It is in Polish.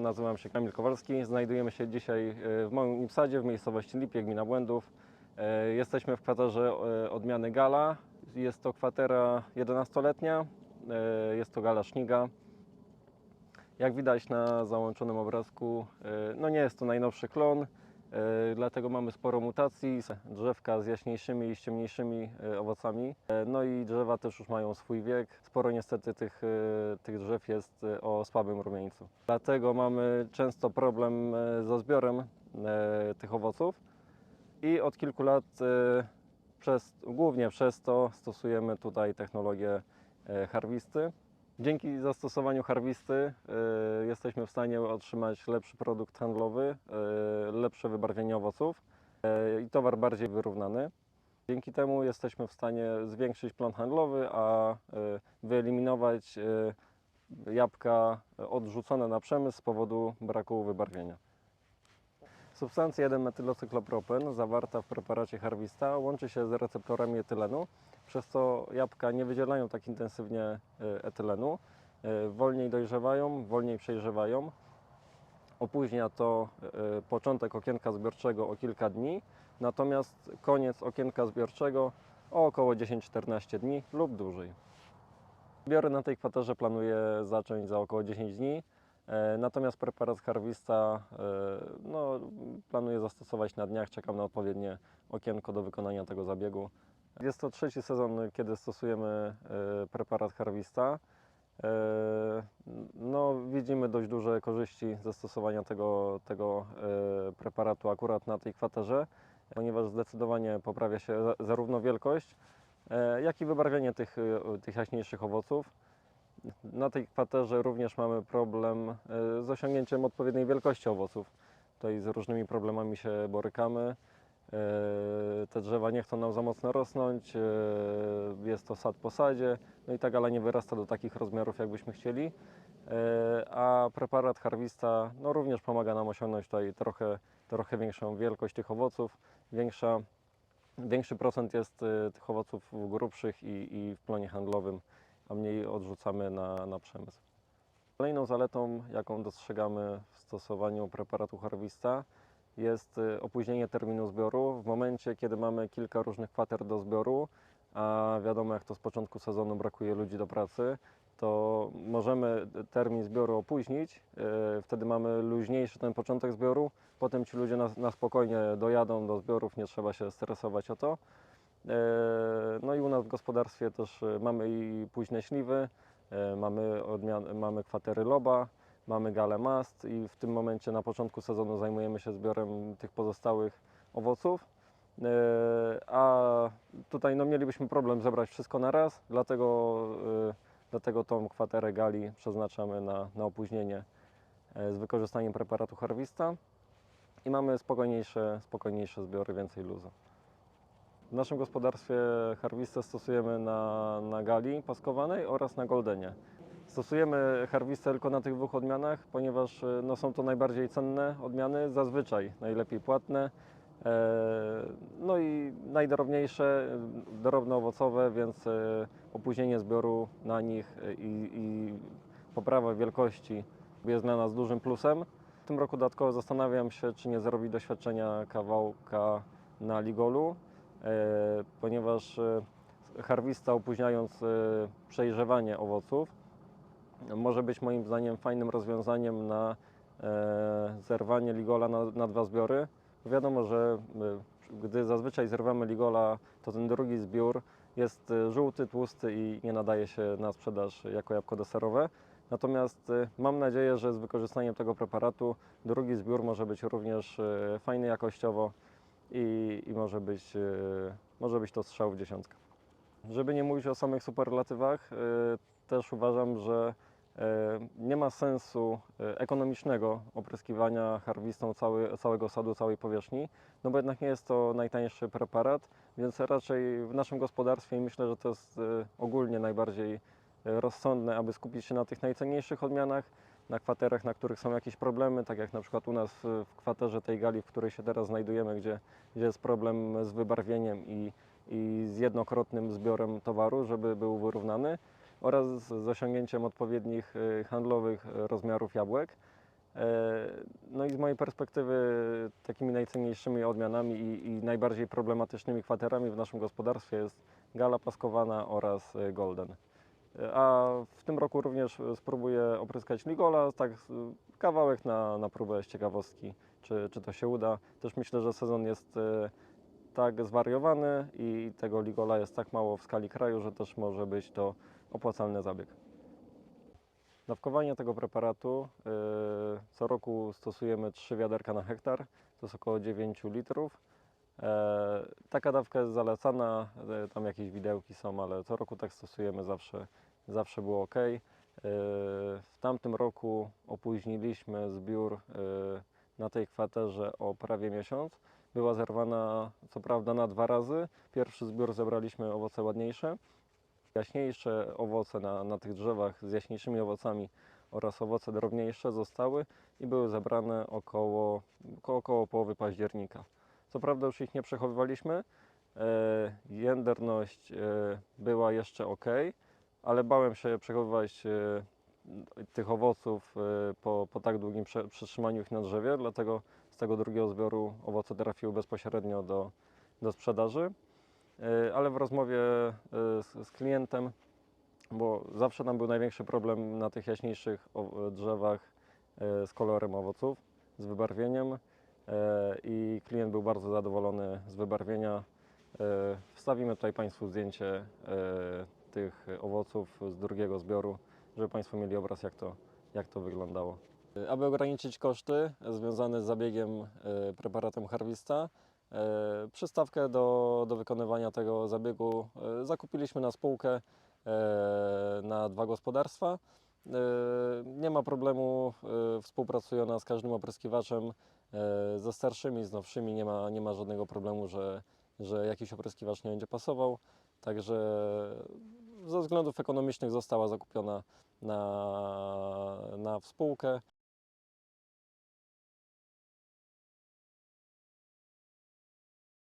Nazywam się Kamil Kowalski. Znajdujemy się dzisiaj e, w moim sadzie w miejscowości Lipie, gmina Błędów. E, Jesteśmy w kwaterze e, odmiany Gala. Jest to kwatera 11-letnia. E, Jest to Gala Szniga. Jak widać na załączonym obrazku, no nie jest to najnowszy klon, dlatego mamy sporo mutacji. Drzewka z jaśniejszymi i ciemniejszymi e, owocami. E, No i drzewa też już mają swój wiek. Sporo niestety tych, e, tych drzew jest e, o słabym rumieńcu. Dlatego mamy często problem e, ze zbiorem e, tych owoców i od kilku lat e, przez, głównie przez to stosujemy tutaj technologię e, harwisty. Dzięki zastosowaniu harwisty y, jesteśmy w stanie otrzymać lepszy produkt handlowy, y, lepsze wybarwienie owoców y, i towar bardziej wyrównany. Dzięki temu jesteśmy w stanie zwiększyć plon handlowy, a y, wyeliminować y, jabłka odrzucone na przemysł z powodu braku wybarwienia. Substancja 1-metylocyklopropen zawarta w preparacie Harvista łączy się z receptorami etylenu, przez co jabłka nie wydzielają tak intensywnie e, etylenu, e, wolniej dojrzewają, wolniej przejrzewają. Opóźnia to e, początek okienka zbiorczego o kilka dni, natomiast koniec okienka zbiorczego o około 10-14 dni lub dłużej. Zbiory na tej kwaterze planuję zacząć za około 10 dni. E, Natomiast preparat Harvista e, no, planuję zastosować na dniach. Czekam na odpowiednie okienko do wykonania tego zabiegu. Jest to trzeci sezon, kiedy stosujemy e, preparat Harvista. No, widzimy dość duże korzyści zastosowania tego, tego e, preparatu akurat na tej kwaterze, ponieważ zdecydowanie poprawia się za- zarówno wielkość, jak i wybarwienie tych, tych jaśniejszych owoców. Na tej kwaterze również mamy problem e, z osiągnięciem odpowiedniej wielkości owoców. Tutaj z różnymi problemami się borykamy. E, Te drzewa nie chcą nam za mocno rosnąć, e, jest to sad po sadzie, no i ta gala nie wyrasta do takich rozmiarów, jakbyśmy chcieli. A preparat Harvista no, również pomaga nam osiągnąć tutaj trochę, trochę większą wielkość tych owoców, większa, większy procent jest tych owoców grubszych i, i w plonie handlowym a mniej odrzucamy na, na przemysł. Kolejną zaletą, jaką dostrzegamy w stosowaniu preparatu Harvista, jest y, opóźnienie terminu zbioru. W momencie, kiedy mamy kilka różnych kwater do zbioru, a wiadomo, jak to z początku sezonu brakuje ludzi do pracy, to możemy termin zbioru opóźnić. y, Wtedy mamy luźniejszy ten początek zbioru. Potem ci ludzie na, na spokojnie dojadą do zbiorów, nie trzeba się stresować o to. E, No i u nas w gospodarstwie też e, mamy i późne śliwy, e, mamy, odmian, mamy kwatery loba, mamy galę mast i w tym momencie na początku sezonu zajmujemy się zbiorem tych pozostałych owoców. A tutaj no, mielibyśmy problem zebrać wszystko na raz, dlatego, dlatego tą kwaterę gali przeznaczamy na, na opóźnienie z wykorzystaniem preparatu Harvista i mamy spokojniejsze, spokojniejsze zbiory, więcej luzu. W naszym gospodarstwie harwistę stosujemy na, na gali paskowanej oraz na goldenie. Stosujemy harwistę tylko na tych dwóch odmianach, ponieważ e, no, są to najbardziej cenne odmiany, zazwyczaj najlepiej płatne. E, no i najdrobniejsze, drobnoowocowe, więc e, opóźnienie zbioru na nich i, i poprawa wielkości jest dla nas dużym plusem. W tym roku dodatkowo zastanawiam się, czy nie zrobić doświadczenia kawałka na ligolu, ponieważ e, harwista opóźniając e, przejrzewanie owoców może być moim zdaniem fajnym rozwiązaniem na e, zerwanie ligola na, na dwa zbiory. Wiadomo, że e, gdy zazwyczaj zerwamy ligola, to ten drugi zbiór jest e, żółty, tłusty i nie nadaje się na sprzedaż jako jabłko deserowe. Natomiast e, mam nadzieję, że z wykorzystaniem tego preparatu drugi zbiór może być również e, fajny jakościowo i, i może, być, e, może być to strzał w dziesiątkę. Żeby nie mówić o samych superlatywach, e, też uważam, że e, nie ma sensu ekonomicznego opryskiwania harwistą cały, całego sadu, całej powierzchni, no bo jednak nie jest to najtańszy preparat, więc raczej w naszym gospodarstwie myślę, że to jest ogólnie najbardziej rozsądne, aby skupić się na tych najcenniejszych odmianach, na kwaterach, na których są jakieś problemy, tak jak na przykład u nas w kwaterze tej gali, w której się teraz znajdujemy, gdzie, gdzie jest problem z wybarwieniem i, i z jednokrotnym zbiorem towaru, żeby był wyrównany oraz z osiągnięciem odpowiednich e, handlowych rozmiarów jabłek. E, No i z mojej perspektywy takimi najcenniejszymi odmianami i, i najbardziej problematycznymi kwaterami w naszym gospodarstwie jest gala paskowana oraz e, golden. A w tym roku również e, spróbuję opryskać ligola, tak e, kawałek na, na próbę z ciekawostki, czy, czy to się uda. Też myślę, że sezon jest e, tak zwariowany i tego ligola jest tak mało w skali kraju, że też może być to opłacalny zabieg. Dawkowanie tego preparatu co roku stosujemy 3 wiaderka na hektar, to jest około 9 litrów. E, Taka dawka jest zalecana, e, tam jakieś widełki są, ale co roku tak stosujemy, zawsze, zawsze było ok. W tamtym roku opóźniliśmy zbiór na tej kwaterze o prawie miesiąc. Była zerwana co prawda na dwa razy. Pierwszy zbiór zebraliśmy owoce ładniejsze, jaśniejsze owoce na, na tych drzewach z jaśniejszymi owocami oraz owoce drobniejsze zostały i były zebrane około, około połowy października. Co prawda już ich nie przechowywaliśmy, e, jędrność e, była jeszcze ok, ale bałem się przechowywać e, tych owoców po, po tak długim prze, przetrzymaniu ich na drzewie, dlatego z tego drugiego zbioru owoce trafiły bezpośrednio do, do sprzedaży. Ale w rozmowie z, z klientem, bo zawsze tam był największy problem na tych jaśniejszych drzewach z kolorem owoców, z wybarwieniem i klient był bardzo zadowolony z wybarwienia. E, Wstawimy tutaj Państwu zdjęcie e, tych owoców z drugiego zbioru, żeby Państwo mieli obraz jak to, jak to wyglądało. E, Aby ograniczyć koszty związane z zabiegiem e, preparatem Harvista, E, Przystawkę do, do wykonywania tego zabiegu e, zakupiliśmy na spółkę e, na dwa gospodarstwa. E, Nie ma problemu, e, współpracuje ona z każdym opryskiwaczem, e, ze starszymi, z nowszymi, nie ma, nie ma żadnego problemu, że, że jakiś opryskiwacz nie będzie pasował. Także ze względów ekonomicznych została zakupiona na, na współkę.